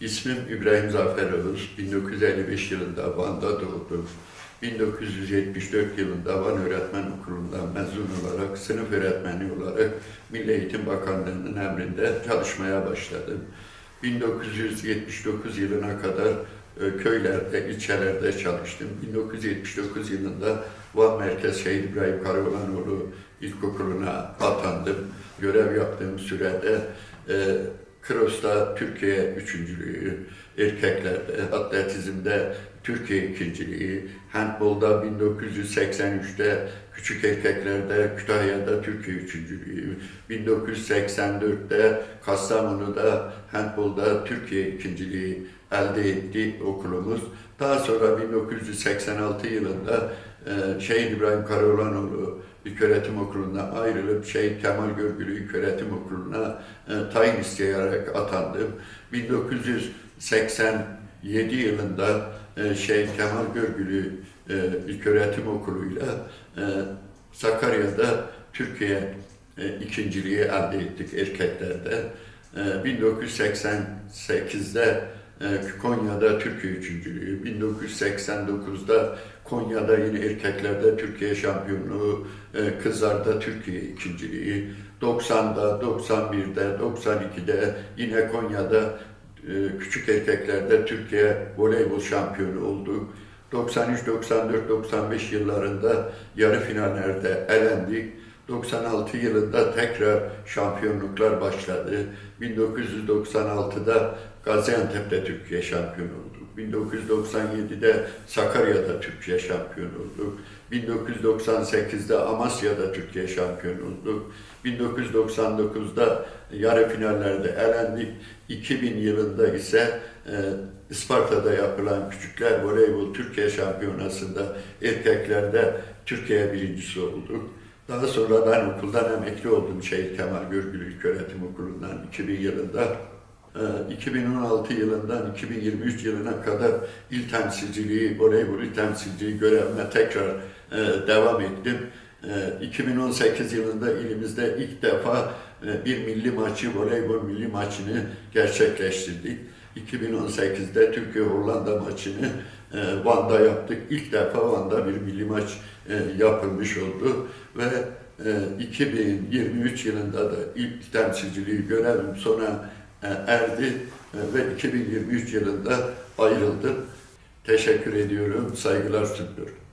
İsmim İbrahim Zafer Oğuz. 1955 yılında Van'da doğdum. 1974 yılında Van Öğretmen Okulu'ndan mezun olarak sınıf öğretmeni olarak Milli Eğitim Bakanlığı'nın emrinde çalışmaya başladım. 1979 yılına kadar e, köylerde, ilçelerde çalıştım. 1979 yılında Van Merkez Şehit İbrahim Karaoğlanoğlu İlkokulu'na atandım. Görev yaptığım sürede e, Cross'ta Türkiye üçüncülüğü, erkeklerde, atletizmde Türkiye ikinciliği, handbolda 1983'te küçük erkeklerde Kütahya'da Türkiye üçüncülüğü, 1984'te Kastamonu'da handbolda Türkiye ikinciliği elde etti okulumuz. Daha sonra 1986 yılında e, Şehit İbrahim Karaoğlanoğlu İlköğretim Okulu'ndan ayrılıp Şehit Kemal Görgülü İlköğretim Okulu'na e, tayin isteyerek atandım. 1987 yılında e, Şehit Kemal Görgülü İlköğretim Okulu'yla Sakarya'da Türkiye ikinciliği elde ettik erkeklerde. E, 1988'de e, Konya'da Türkiye üçüncülüğü, 1989'da Konya'da yine erkeklerde Türkiye şampiyonluğu, e, kızlarda Türkiye ikinciliği, 90'da, 91'de, 92'de yine Konya'da e, küçük erkeklerde Türkiye voleybol şampiyonu olduk. 93, 94, 95 yıllarında yarı finallerde elendik. 96 yılında tekrar şampiyonluklar başladı. 1996'da Gaziantep'te Türkiye şampiyonu olduk. 1997'de Sakarya'da Türkiye şampiyon olduk. 1998'de Amasya'da Türkiye şampiyon olduk. 1999'da yarı finallerde elendik. 2000 yılında ise e, Isparta'da yapılan Küçükler Voleybol Türkiye Şampiyonası'nda erkeklerde Türkiye birincisi olduk. Daha sonra ben okuldan emekli oldum Şehit Kemal Görgülü İlköğretim Okulu'ndan 2000 yılında. Ee, 2016 yılından 2023 yılına kadar il temsilciliği, voleybol il temsilciliği görevime tekrar e, devam ettim. E, 2018 yılında ilimizde ilk defa e, bir milli maçı, voleybol milli maçını gerçekleştirdik. 2018'de Türkiye-Hollanda maçını e, Van'da yaptık. İlk defa Van'da bir milli maç e, yapılmış oldu ve e, 2023 yılında da ilk temsilciliği görevim sona e, erdi e, ve 2023 yılında ayrıldım. Teşekkür ediyorum, saygılar sunuyorum.